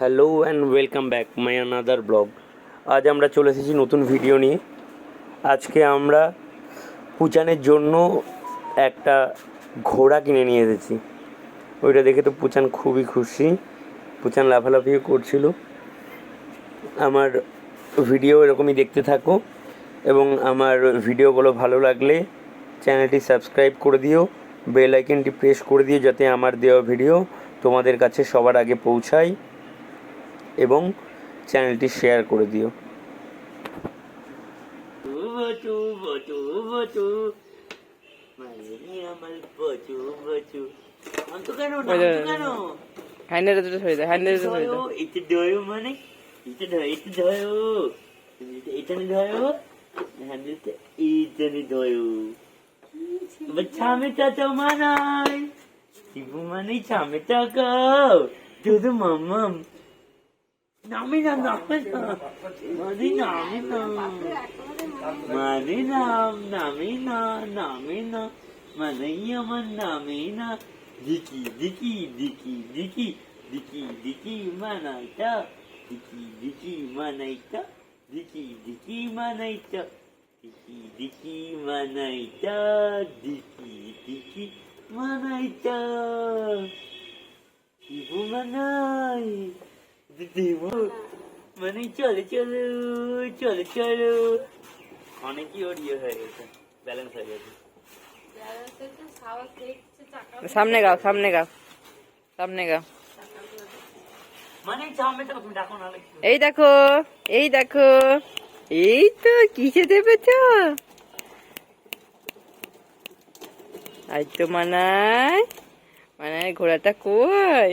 Hello and welcome back my another blog. আজ আমরা চলে এসেছি নতুন ভিডিও নিয়ে। আজকে আমরা পুচানের জন্য একটা ঘোড়া কিনে নিয়ে এসেছি। ওইটা দেখে তো পুচান খুবই খুশি। পুচান লাফালাফিও করছিল। আমার ভিডিও এরকমই দেখতে থাকো এবং আমার ভিডিওগুলো ভালো লাগলে চ্যানেলটি সাবস্ক্রাইব করে দিও, বেল আইকনটি প্রেস করে দিও যাতে আমার দেওয়া ভিডিও তোমাদের কাছে সবার আগে পৌঁছায়। এবং চ্যানেলটি শেয়ার করে দিও। মানে? ছামেটা তো শিবু মানে ছামেটা গাও শুধু মাম্মাম নামে না নামে না মাদি নামে না মাদি নাম নামে না নামে না মানাই আমার নামে না দিকি দিকি দিকি দিকি দিকি দিকি মানাইটা দিকি দিকি মানাইটা দিকি দিকি মানাইটা দিকি দিকি মানাইটা দিকি দিকি মানাইটা শিবু মানাই দেব মানে চলে চলো চলে চলো। অনেকই ইয়ে হয়ে গেছে ব্যালেন্স হয়ে গেছে। সামনে গাও সামনে গাও সামনে গাও। মানে? এই দেখো এই দেখো এই তো কিসে দেবেছ? আজ তো মানায় মানায় ঘোড়াটা কই?